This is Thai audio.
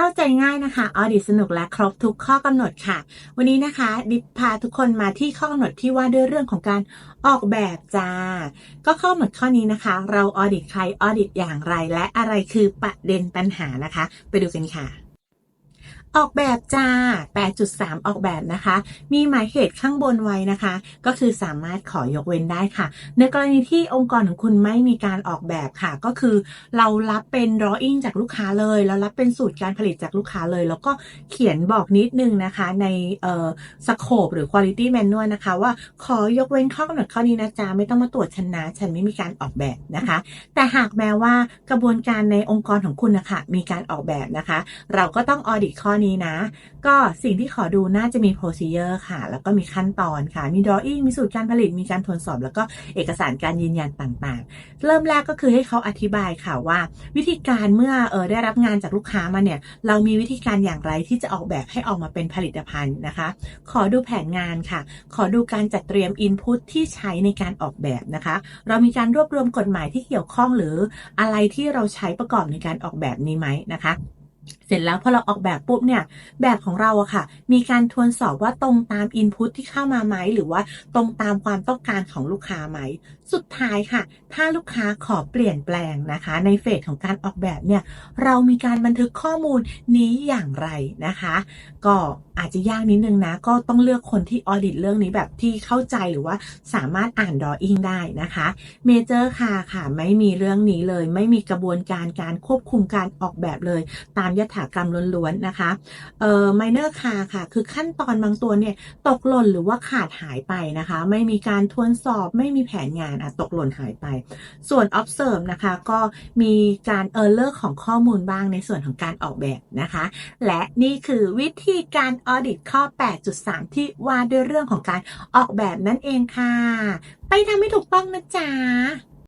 เข้าใจง่ายนะคะออดิสนุกและครบทุกข้อกำหนดค่ะ วันนี้นะคะดิบพาทุกคนมาที่ข้อกำหนดที่ว่าด้วยเรื่องของการออกแบบจ้า ก็ข้อกำหนดข้อนี้นะคะ เราออดิตใครออดิตอย่างไร และอะไรคือประเด็นปัญหานะคะ ไปดูกันค่ะ ออกแบบจ้า 8.3 ออกแบบนะคะ มีหมายเหตุข้างบนไว้นะคะ ก็คือสามารถขอยกเว้นได้ค่ะ ในกรณีที่องค์กรของคุณไม่มีการออกแบบค่ะ ก็คือเรารับเป็น drawing จากลูกค้าเลยแล้วรับเป็นสูตรการผลิตจากลูกค้าเลย แล้วก็เขียนบอกนิดนึงนะคะ ในเอ่อสโคปหรือ quality manual นะคะ ว่าขอยกเว้นข้อกำหนดข้อนี้นะจ๊ะไม่ต้องมาตรวจฉันนะฉันไม่มีการออกแบบนะคะ แต่หากแม้ว่ากระบวนการในองค์กรของคุณนะคะมีการออกแบบนะคะ เราก็ต้องออดิตข้อนี้นะ ก็สิ่งที่ขอดูน่าจะมี procedure ค่ะ แล้วก็มีขั้นตอนค่ะ มี drawing มีสูตรการผลิต มีการทวนสอบ แล้วก็เอกสารการยืนยันต่างๆ เริ่มแรกก็คือให้เขาอธิบายค่ะว่า วิธีการเมื่อเออได้รับงานจากลูกค้ามาเนี่ย เรามีวิธีการอย่างไรที่จะออกแบบให้ออกมาเป็นผลิตภัณฑ์นะคะ ขอดูแผนงานค่ะ ขอดูการจัดเตรียม input ที่ใช้ในการออกแบบนะคะ เรามีการรวบรวมกฎหมายที่เกี่ยวข้องหรืออะไรที่เราใช้ประกอบในการออกแบบนี้ไหมนะคะ เสร็จแล้วพอเราออกแบบปุ๊บเนี่ย แบบของเราอะค่ะ มีการทวนสอบว่าตรงตาม Input ที่เข้ามาไหม หรือว่าตรงตามความต้องการของลูกค้าไหม สุดท้ายค่ะ ถ้าลูกค้าขอเปลี่ยนแปลงนะคะ ในเฟสของการออกแบบเนี่ย เรามีการบันทึกข้อมูลนี้อย่างไรนะคะ ก็อาจจะยากนิดนึงนะ ก็ต้องเลือกคนที่ออดิตเรื่องนี้แบบที่เข้าใจหรือว่าสามารถอ่านดออิงได้นะคะเมเจอร์ค่ะค่ะ ไม่มีเรื่องนี้เลย ไม่มีกระบวนการการควบคุมการออกแบบเลยตามยถากรรมล้วนๆนะคะเอ่อไมเนอร์คาค่ะ คือขั้นตอนบางตัวเนี่ยตกหล่นหรือว่าขาดหายไปนะคะ ไม่มีการทวนสอบไม่มีแผนงานอะตกหล่นหายไป ส่วน observe นะคะก็มีการเออร์เลอร์ของข้อมูลบ้างในส่วนของการออกแบบนะคะ และนี่คือวิธีการออดิตข้อ 8.3 ที่ว่าด้วยเรื่องของการออกแบบนั่นเองค่ะ ไปทำให้ถูกต้องนะจ๊ะ